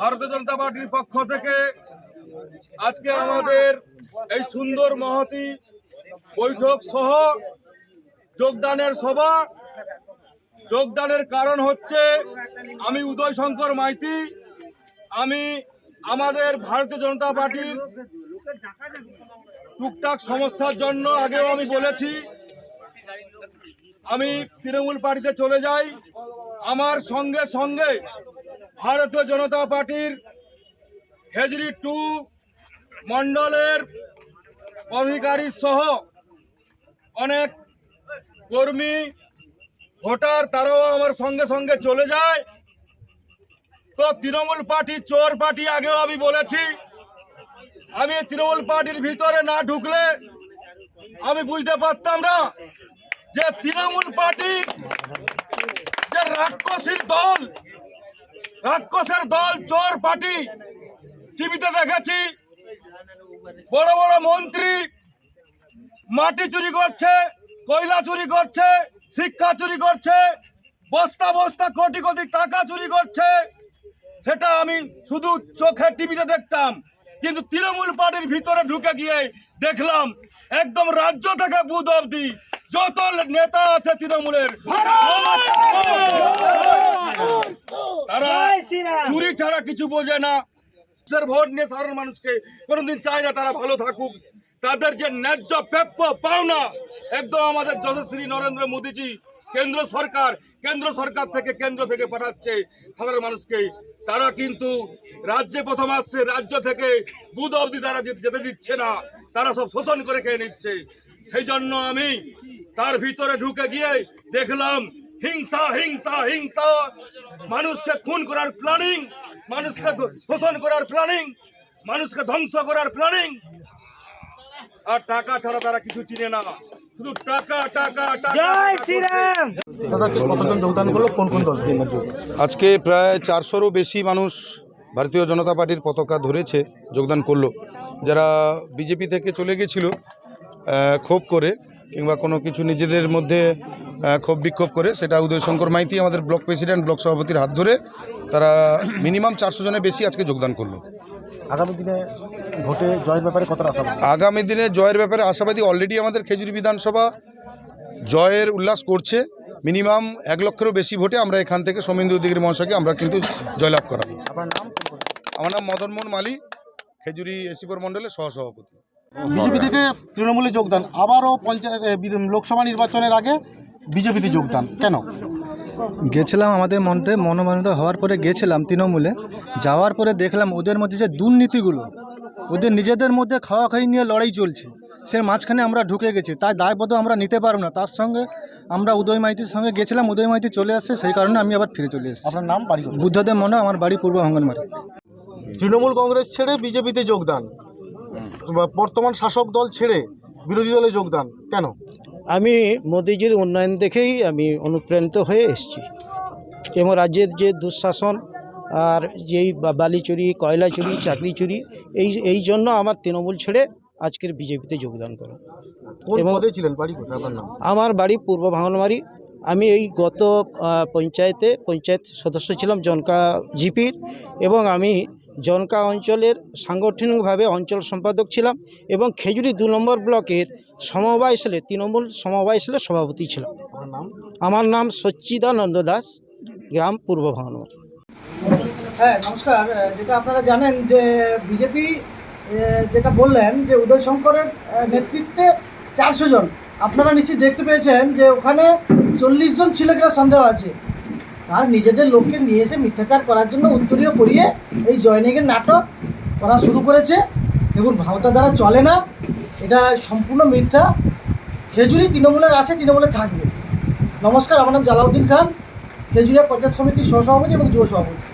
ভারতীয় জনতা পার্টির পক্ষ থেকে আজকে আমাদের এই সুন্দর মহতি বৈঠক সহ যোগদানের সভা। যোগদানের কারণ হচ্ছে আমি উদয় শঙ্কর মাইতি। আমি আমাদের ভারতীয় জনতা পার্টির টুকটাক সমস্যার জন্য আগেও আমি বলেছি, আমি তৃণমূল পার্টিতে চলে যাই। আমার সঙ্গে সঙ্গে ভারতীয় জনতা পার্টির হেজরি টু মণ্ডলের অধিকারী সহ অনেক কর্মী, ভোটার, তারাও আমার সঙ্গে সঙ্গে চলে যায়। তো তৃণমূল পার্টি চোর পার্টি আগেও আমি বলেছি, আমি তৃণমূল পার্টির ভিতরে না ঢুকলে আমি বুঝতে পারতাম না যে তৃণমূল পার্টি যে রাক্ষসীর দল রাক্ষসের দল, চোর পার্টি। টিভিতে দেখেছি, বড় বড় মন্ত্রী মাটি চুরি করছে, কয়লা চুরি করছে, শিক্ষা চুরি করছে, বস্তা বস্তা কোটি কোটি টাকা চুরি করছে। সেটা আমি শুধু চোখে টিভিতে দেখতাম। কিন্তু তৃণমূল পার্টির ভিতরে ঢুকে গিয়ে দেখলাম, একদম রাজ্য থেকে বুধ অবধি যত নেতা আছে তৃণমূলের তারা চুরি ছাড়া কিছু বোঝে না। ভোট নিয়ে সাধারণ মানুষকে কোনোদিন চায় না তারা ভালো থাকুক। তাদের যে ন্যায্য প্রাপ্য পাওনা একদম আমাদের যশস্বী নরেন্দ্র মোদীজি কেন্দ্র সরকার কেন্দ্র সরকার থেকে কেন্দ্র থেকে পাঠাচ্ছে সাধারণ মানুষকে। তারা কিন্তু রাজ্যে প্রথম আসছে রাজ্য থেকে বুধ অবধি তারা যেতে দিচ্ছে না তারা সব শোষণ করে খেয়ে নিচ্ছে। সেই জন্য আমি তার ভিতরে ঢুকে গিয়ে দেখলাম হিংসা হিংসা হিংসা। মানুষকে খুন করার প্ল্যানিং মানুষকে শোষণ করার প্ল্যানিং মানুষকে ধ্বংস করার প্ল্যানিং আর টাকা ছাড়া তারা কিছু চিনে না। শুধু টাকা টাকা আজকে যোগদান করল? কোন কোন দল আজকে প্রায় চারশোরও বেশি মানুষ ভারতীয় জনতা পার্টির পতাকা ধরেছে যোগদান করল। যারা বিজেপি থেকে চলে গেছিল ক্ষোভ করে কিংবা কোনো কিছু নিজেদের মধ্যে ক্ষোভ বিক্ষোভ করে সেটা উদয় শঙ্কর মাইতি আমাদের ব্লক প্রেসিডেন্ট ব্লক সভাপতির হাত ধরে তারা মিনিমাম চারশো জনের বেশি আজকে যোগদান করল। আগামী দিনে ভোটে জয়ের ব্যাপারে কতটা আশা আগামী দিনে জয়ের ব্যাপারে আশাবাদী অলরেডি আমাদের খেজুরি বিধানসভা জয়ের উল্লাস করছে। মিনিমাম এক লক্ষেরও বেশি ভোটে আমরা এখান থেকে সৌমেন্দু অধিকারী মহাশয়কে আমরা কিন্তু জয়লাভ করাবো। আমার নাম মদন মোহন মালি খেজুরি এসিপুর মণ্ডলের সহসভাপতি। বিজেপি থেকে তৃণমূলে যোগদান। আবারও পঞ্চায়েত লোকসভা নির্বাচনের আগে বিজেপিতে যোগদান। কেন? গেছিলাম আমাদের মধ্যে মনোমানিত হওয়ার পরে গেছিলাম তৃণমূলে। যাওয়ার পরে দেখলাম ওদের মধ্যে যে দুর্নীতিগুলো ওদের নিজেদের মধ্যে খাওয়া খাই নিয়ে লড়াই চলছে। সে মাঝখানে আমরা ঢুকে গেছি তাই দায়বদ্ধ আমরা নিতে পারব না। তার সঙ্গে আমরা উদয় মাইতির সঙ্গে গেছিলাম উদয় মাইতি চলে আসছে সেই কারণে আমি আবার ফিরে চলে এসেছি। আপনার নাম বাড়ি বুদ্ধদেব মনে আমার বাড়ি পূর্ব অঙ্গনবাড়ি। তৃণমূল কংগ্রেস ছেড়ে বিজেপিতে যোগদান। বর্তমান শাসক দল ছেড়ে বিরোধী দলে যোগদান কেন? আমি মোদিজির উন্নয়ন দেখেই আমি অনুপ্রাণিত হয়ে এসেছি। এবং রাজ্যের যে দুঃশাসন আর যেই বালি চুরি কয়লা চুরি চাকরি চুরি এই এই জন্য আমার তৃণমূল ছেড়ে আজকের বিজেপিতে যোগদান করা। এবং- ছিলেন? বাড়ি আমার বাড়ি পূর্ব ভাঙনবাড়ি। আমি এই গত পঞ্চায়েতে পঞ্চায়েত সদস্য ছিলাম জনকা জিপির। এবং আমি জনকা অঞ্চলের সাংগঠনিকভাবে অঞ্চল সম্পাদক ছিলাম এবং খেজুরি দু নম্বর ব্লকের সমবায় সেলে তৃণমূল সমবায় সেলের সভাপতি ছিলাম। নাম? আমার নাম সচ্চিদানন্দ দাস গ্রাম পূর্ব ভাঙনবাড়ি হ্যাঁ নমস্কার। যেটা আপনারা জানেন যে বিজেপি যেটা বললেন যে উদয় শঙ্করের নেতৃত্বে চারশো জন। আপনারা নিশ্চয়ই দেখতে পেয়েছেন যে ওখানে চল্লিশ জন ছিল সন্দেহ আছে। তার নিজেদের লোককে নিয়ে এসে মিথ্যাচার করার জন্য উত্তরীয় পড়িয়ে এই জয়নিকের নাটক করা শুরু করেছে। দেখুন, ভাওতা দ্বারা চলে না, এটা সম্পূর্ণ মিথ্যা। খেজুরি তৃণমূলের আছে, তৃণমূলে থাকবে। নমস্কার, আমার নাম জালাউদ্দিন খান, খেজুরিয়া পঞ্চায়েত সমিতির সহসভাপতি এবং যুব সভাপতি।